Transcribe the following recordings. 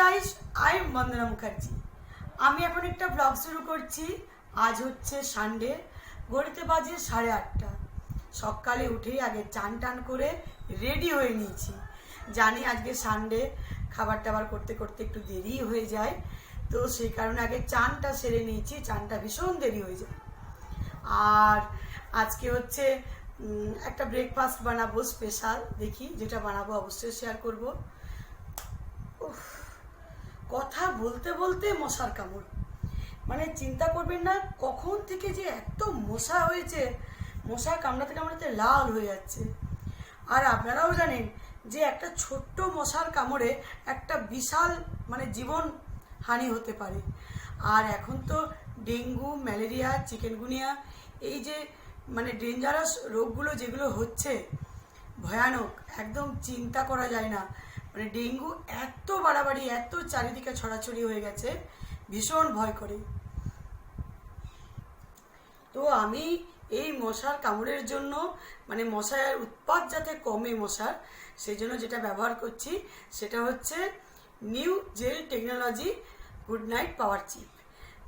Guys I am Bandana Mukherjee আমি এখন একটা ব্লগ শুরু করছি। আজ হচ্ছে সানডে ঘড়িতে বাজে সাড়ে আটটা। সকালে উঠেই আগে চান টান করে রেডি হয়ে নিয়েছি। জানি আজকে সানডে খাবার টাবার করতে করতে একটু দেরি হয়ে যায়। তো সেই কারণে আগে চানটা সেরে নিয়েছি চানটা ভীষণ দেরি হয়ে যায়। আর আজকে হচ্ছে একটা ব্রেকফাস্ট বানাবো স্পেশাল দেখি যেটা বানাবো অবশ্যই শেয়ার করব। উফ, কথা বলতে বলতে মশার কামড়। মানে চিন্তা করবেন না, কখন থেকে যে এত মশা হয়েছে, মশা কামড়াতে কামড়াতে লাল হয়ে যাচ্ছে। আর আপনারাও জানেন যে একটা ছোট্ট মশার কামড়ে একটা বিশাল মানে জীবন হানি হতে পারে। আর এখন তো ডেঙ্গু, ম্যালেরিয়া, চিকেনগুনিয়া, এই যে মানে ডেঞ্জারাস রোগগুলো যেগুলো হচ্ছে, ভয়ানক, একদম চিন্তা করা যায় না। মানে ডেঙ্গু এত বাড়াবাড়ি, এত চারিদিকে ছড়াছড়ি হয়ে গেছে, ভীষণ ভয় করে। তো আমি এই মশার কামড়ের জন্য মানে মশার উৎপাত যাতে কমে মশার, সেই জন্য যেটা ব্যবহার করছি, সেটা হচ্ছে new gel technology Good Knight power chip.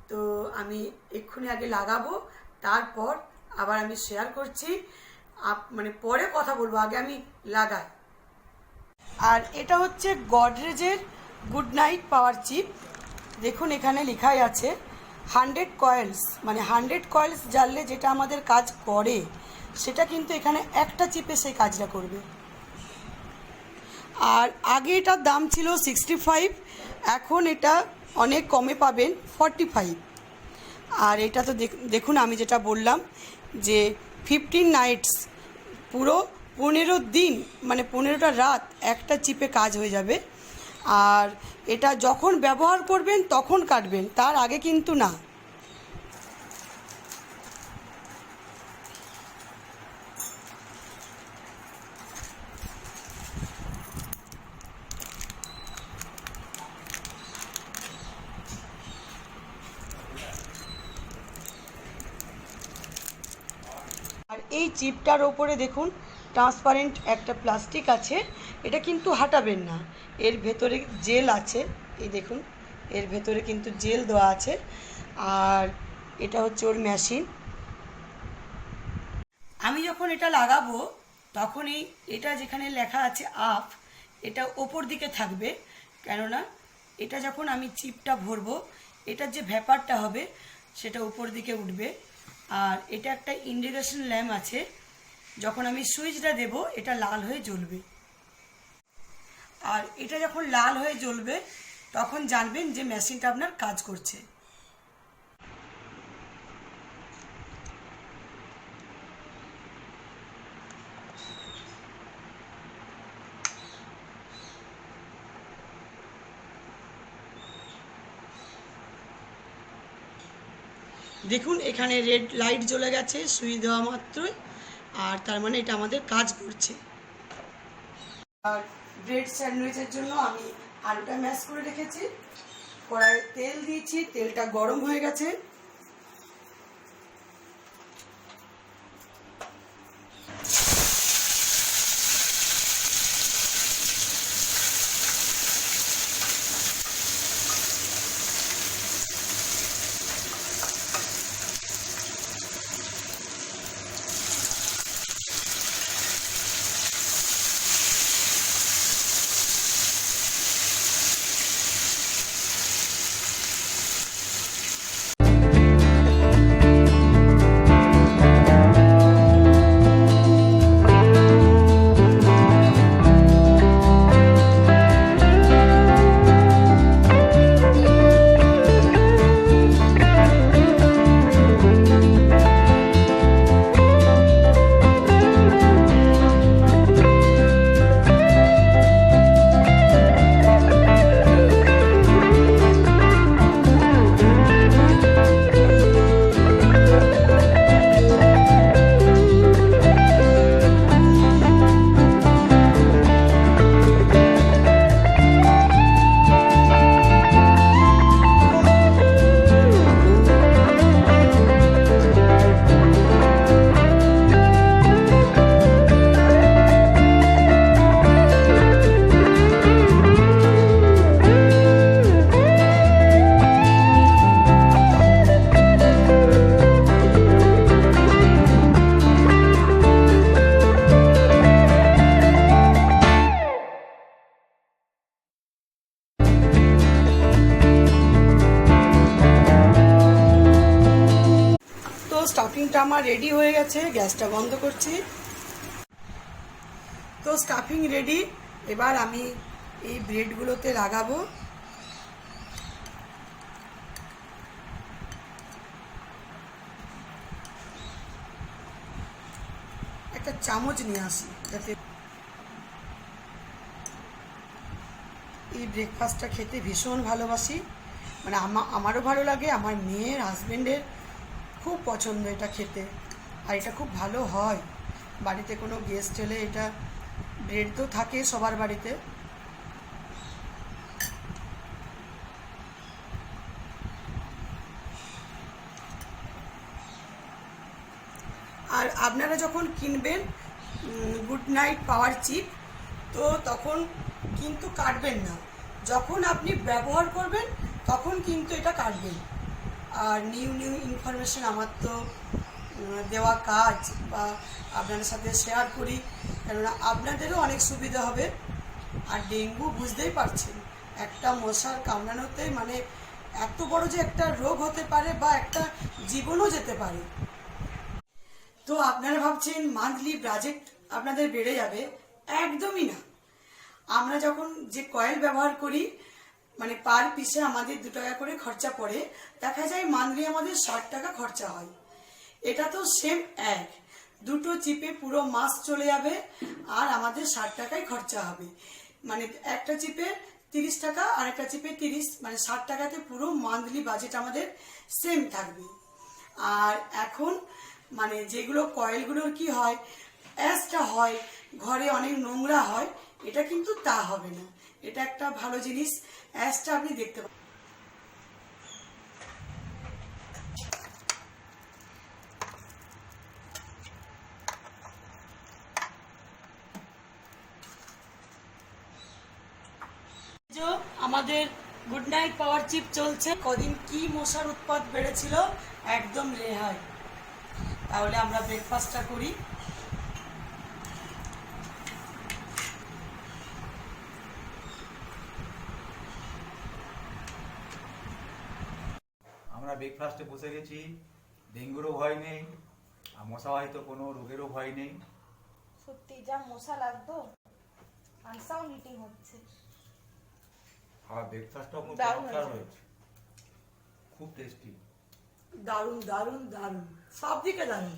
তো আমি এক্ষুনি আগে লাগাবো, তারপর আবার আমি শেয়ার করছি মানে পরে কথা বলব, আগে আমি লাগাই। আর এটা হচ্ছে গডরেজের গুড নাইট পাওয়ার চিপ। দেখুন, এখানে লেখাই আছে, হান্ড্রেড কয়েলস মানে হান্ড্রেড কয়েলস জ্বাললে যেটা আমাদের কাজ করে, সেটা কিন্তু এখানে একটা চিপে সেই কাজটা করবে। আর আগে এটার দাম ছিল সিক্সটি ফাইভ, এখন এটা অনেক কমে পাবেন ফর্টি ফাইভ। আর এটা তো দেখ- দেখুন, আমি যেটা বললাম যে ফিফটিন নাইটস পুরো পনেরো দিন মানে পনেরোটা রাত একটা চিপে কাজ হয়ে যাবে। আর এটা যখন ব্যবহার করবেন, তখন কাটবেন, তার আগে কিন্তু না। এই চিপটার ওপরে দেখুন ট্রান্সপারেন্ট একটা প্লাস্টিক আছে, এটা কিন্তু হাঁটাবেন না। এর ভেতরে জেল আছে, এই দেখুন, এর ভেতরে কিন্তু জেল দেওয়া আছে। আর এটা হচ্ছে ওর মেশিন আমি যখন এটা লাগাবো, তখনই এটা যেখানে লেখা আছে আপ এটা ওপর দিকে থাকবে। কেননা এটা যখন আমি চিপটা ভরবো, এটার যে ভ্যাপারটা হবে, সেটা উপর দিকে উঠবে। আর এটা একটা ইন্ডিকেশন ল্যাম্প আছে যখন আমি সুইচটা দেব, এটা লাল হয়ে জ্বলবে। আর এটা যখন লাল হয়ে জ্বলবে, তখন জানবেন যে মেশিনটা আপনার কাজ করছে। দেখুন, এখানে রেড লাইট জ্বলে গেছে, সুই দেওয়া মাত্রই। আর তার মানে এটা আমাদের কাজ করছে। আর ব্রেড স্যান্ডউইচের জন্য আমি আলুটা ম্যাশ করে রেখেছি। কড়াইয়ে তেল দিয়েছি, তেলটা গরম হয়ে গেছে। স্টাফিংটা আমার রেডি হয়ে গেছে, গ্যাসটা বন্ধ করছি। তো স্টাফিং রেডি এবার আমি এই ব্রেডগুলোতে লাগাবো। একটা চামচ নিয়ে আসি যাতে এই ব্রেকফাস্টটা খেতে ভীষণ ভালোবাসি। মানে আমা, আমারও ভালো লাগে, আমার মেয়ের হাজবেন্ডের খুব পছন্দ এটা খেতে। আর এটা খুব ভালো হয়। বাড়িতে কোনো গেস্ট এলে এটা ব্রেড তো থাকে সবার বাড়িতে। আর আপনারা যখন কিনবেন গুড নাইট পাওয়ার চিপ তো তখন কিন্তু কাটবেন না। যখন আপনি ব্যবহার করবেন, তখন কিন্তু এটা কাটবেন। আর নিউ নিউ ইনফরমেশন আমার তো দেওয়া কাজ বা আপনাদের সাথে শেয়ার করি। কেননা আপনাদেরও অনেক সুবিধা হবে। আর ডেঙ্গু বুঝতেই পারছেন, একটা মশার কামড়ানোতে মানে এত বড় যে একটা রোগ হতে পারে বা একটা জীবনও যেতে পারে। তো আপনারা ভাবছেন মান্থলি বাজেট আপনাদের বেড়ে যাবে? একদমই না। আমরা যখন যে কয়েল ব্যবহার করি মানে পার পিসে আমাদের দু টাকা করে খরচা পড়ে। দেখা যায় মান্থলি আমাদের ষাট টাকা খরচা হয়। এটা তো সেম এক। দুটো চিপে পুরো মাস চলে যাবে আর আমাদের ষাট টাকায় খরচা হবে। মানে একটা চিপে তিরিশ টাকা, আর একটা চিপে তিরিশ মানে ষাট টাকাতে পুরো মান্থলি বাজেট আমাদের সেম থাকবে। আর এখন মানে যেগুলো কয়েলগুলোর কি হয় অ্যাসটা হয়, ঘরে অনেক নোংরা হয় এটা কিন্তু তা হবে না। এটা একটা ভালো জিনিস অ্যাসটা আপনি দেখতে পাবেন আমাদের গুড নাইট পাওয়ার চিপ চলছে। কদিন কি মশার উৎপাত বেড়েছিল? একদম রেহাই। তাহলে আমরা ব্রেকফাস্টটা করি। আমরা ব্রেকফাস্টে বসে গেছি। ডেঙ্গুরও ভয় নেই আর মশাবাহিত কোনো রোগেরও ভয় নেই। সত্যি যা মশা লাগতো আনসাও মিটিং হচ্ছে। আর ব্রেকফাস্টটাও খুব দারুণ। হয়েছে। খুব টেস্টি দারুণ দারুণ দারুণ। সব দিকে দারুণ।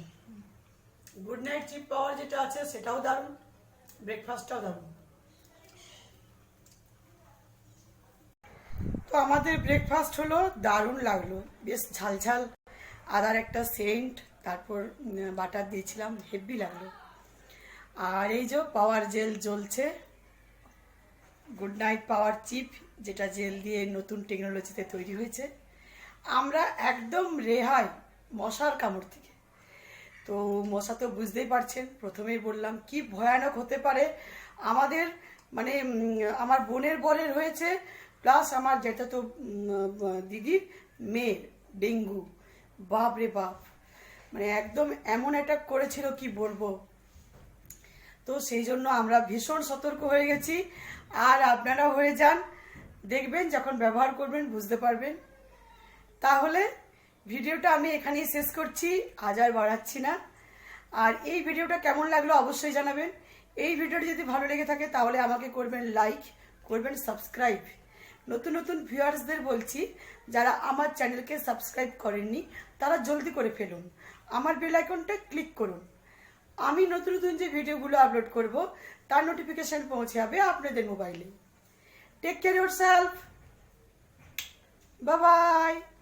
গুড নাইট চিপ পাওয়ার যেটা আছে সেটাও দারুণ ব্রেকফাস্টটাও দারুণ। তো আমাদের ব্রেকফাস্ট হলো, দারুণ লাগল, বেশ ঝালঝাল। আদার একটা সেন্ট, তারপর বাটার দিয়েছিলাম, হেভি লাগল। আর এই যে পাওয়ার জেল জ্বলছে গুড নাইট পাওয়ার চিপ যেটা জেল দিয়ে নতুন টেকনোলজিতে তৈরি হয়েছে। আমরা একদম রেহাই, মশার কামড় থেকে। তো মশা তো বুঝতেই পারছেন, প্রথমেই বললাম, কি ভয়ানক হতে পারে। আমাদের মানে আমার বোনের বরের হয়েছে প্লাস আমার যেটা তো দিদির মেয়ের, ডেঙ্গু, বাপ রে বাপ। মানে একদম এমন অ্যাটাক করেছিল, কি বলব? তো সেই জন্য আমরা ভীষণ সতর্ক হয়ে গেছি। আর আপনারা হয়ে যান, দেখবেন, যখন ব্যবহার করবেন, বুঝতে পারবেন। তাহলে, ভিডিওটা আমি এখানেই শেষ করছি, আজ আর বাড়াচ্ছি না। আর এই ভিডিওটা কেমন লাগল, অবশ্যই জানাবেন। এই ভিডিওটি যদি ভালো লেগে থাকে, তাহলে আমাকে করবেন লাইক করবেন সাবস্ক্রাইব নতুন নতুন ভিউয়ার্সদের বলছি, যারা আমার চ্যানেলকে সাবস্ক্রাইব করেননি, তারা জলদি করে ফেলুন। আমার বেল আইকনটা ক্লিক করুন। আমি নতুন নতুন যে ভিডিওগুলো আপলোড করব, তার নোটিফিকেশান পৌঁছে যাবে আপনাদের মোবাইলে। Take care yourself Babai bye